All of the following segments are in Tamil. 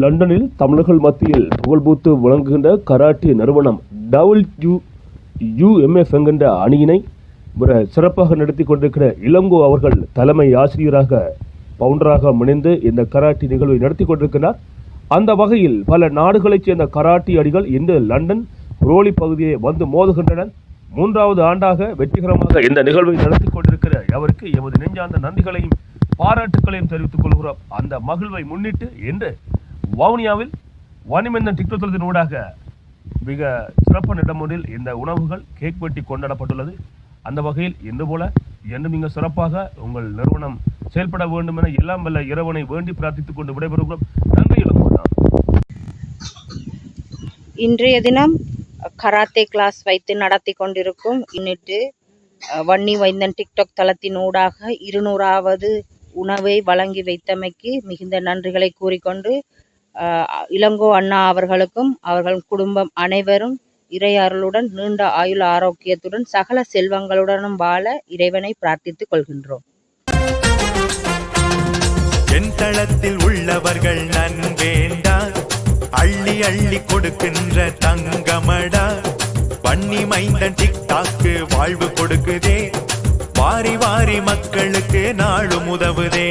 லண்டனில் தமிழர்கள் மத்தியில் புகழ்பூத்து விளங்குகின்ற கராட்டே நிறுவனம் டபிள்யூ யுஎம்எஃப் என்கின்ற அணியினை மிக சிறப்பாக நடத்தி கொண்டிருக்கிற இளங்கோ அவர்கள் தலைமை ஆசிரியராக பவுண்டராக முனைந்து இந்த கராட்டி நிகழ்வை நடத்தி கொண்டிருக்கிறார் அந்த வகையில் பல நாடுகளைச் சேர்ந்த கராட்டி அடிகள் இன்று லண்டன் ரோலி பகுதியை வந்து மோதுகின்றனர் மூன்றாவது ஆண்டாக வெற்றிகரமாக இந்த நிகழ்வை நடத்தி கொண்டிருக்கிற அவருக்கு எமது நெஞ்சார்ந்த நன்றிகளையும் பாராட்டுக்களையும் தெரிவித்துக் கொள்கிறோம். அந்த மகிழ்வை முன்னிட்டு இன்று வவுனியாவில் வாணிமந்தன் டிக்டோக் தளத்தின் ஊடாக மிக சிறப்பான இடம் ஒன்றில் இந்த உணவுகள் கேக் வெட்டி கொண்டாடப்பட்டுள்ளது. அந்த வகையில் இன்று போல என்றும் மிக சிறப்பாக உங்கள் நிறுவனம் செயல்பட வேண்டும் என எல்லாம் வல்ல இறைவனை வேண்டி பிரார்த்தித்துக் கொண்டு விடைபெறுகிறோம். நன்றி இன்றைய தினம் கராத்தே கிளாஸ் வைத்து நடத்தி கொண்டிருக்கும் இன்னிட்டு வன்னி வைந்தன் டிக்டாக் தளத்தின் ஊடாக இருநூறாவது உணவை வழங்கி வைத்தமைக்கு மிகுந்த நன்றிகளை கூறிக்கொண்டு இளங்கோ அண்ணா அவர்களுக்கும் அவர்கள் குடும்பம் அனைவரும் இறையருளுடன் நீண்ட ஆயுள் ஆரோக்கியத்துடன் சகல செல்வங்களுடனும் வாழ இறைவனை பிரார்த்தித்துக் கொள்கின்றோம். என் தளத்தில் உள்ளவர்கள் நன்வேண்டா அள்ளி அள்ளி கொடுக்கின்ற தங்கமடா. வன்னி மைந்தன் டிக்டாக்கு வாழ்வு கொடுக்குதே வாரி வாரி மக்களுக்கு நாளும் உதவுதே.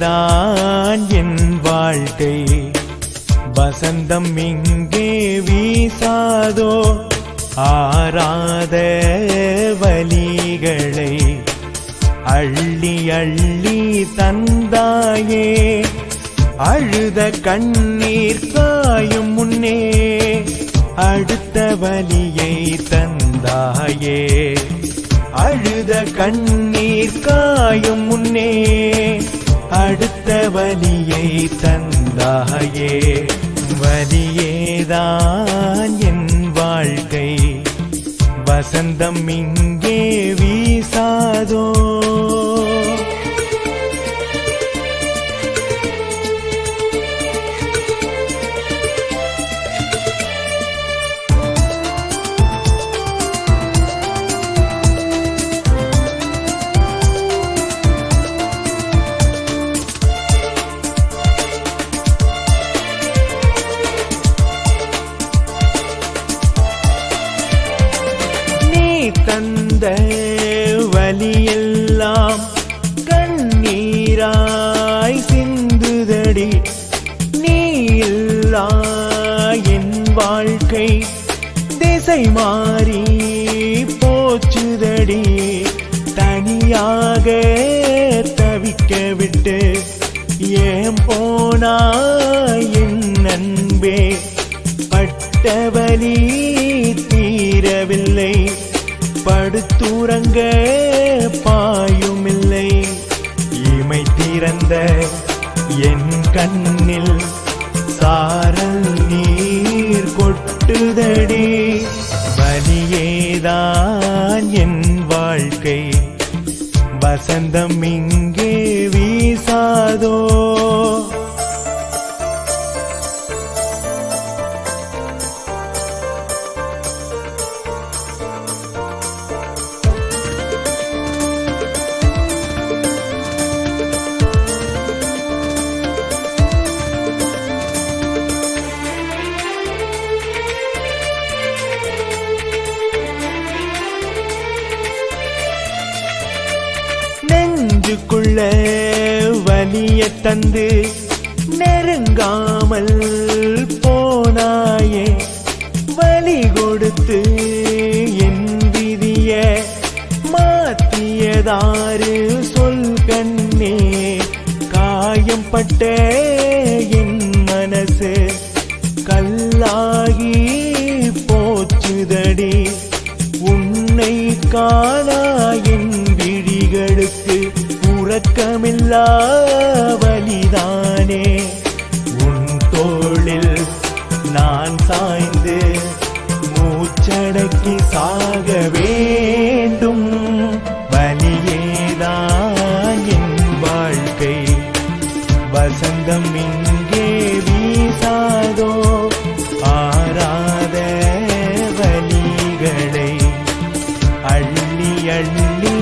வலியேதான் என் வாழ்க்கை. வசந்தம் இங்கே வீசாதோ ஆராத வலிகளை அள்ளி அள்ளி தந்தாயே. அழுத கண்ணீர் காயும் முன்னே அடுத்த வலியை தந்தாயே. அழுத கண்ணீர் காயும் முன்னே அடுத்த வலியை தந்தாயே. வலியேதான் என் வாழ்க்கை. வசந்தம் இங்கே வீசாதோ. திசை மாறி போச்சுதடி. தனியாக தவிக்க விட்டு ஏன் போனா என் நண்பே பட்டவலி தீரவில்லை. படுத்துறங்க பாயுமில்லை. இமை திறந்த என் கண்ணில் வசந்தம் இங்கே வீசாதோ? உள்ள வலிய தந்து நெருங்காமல் போனாயே. வலி கொடுத்து என் விதிய மாத்தியதாறு சொல் கண்ணே. காயம் பட்ட எல்லா வழிதானே? உன் தோளில் நான் சாய்ந்து மூச்சடக்கி சாக வேண்டும். வலியேதான் என் வாழ்க்கை? வசந்தம் இங்கே வீசாதோ? ஆராத வலிகளை அள்ளி அள்ளி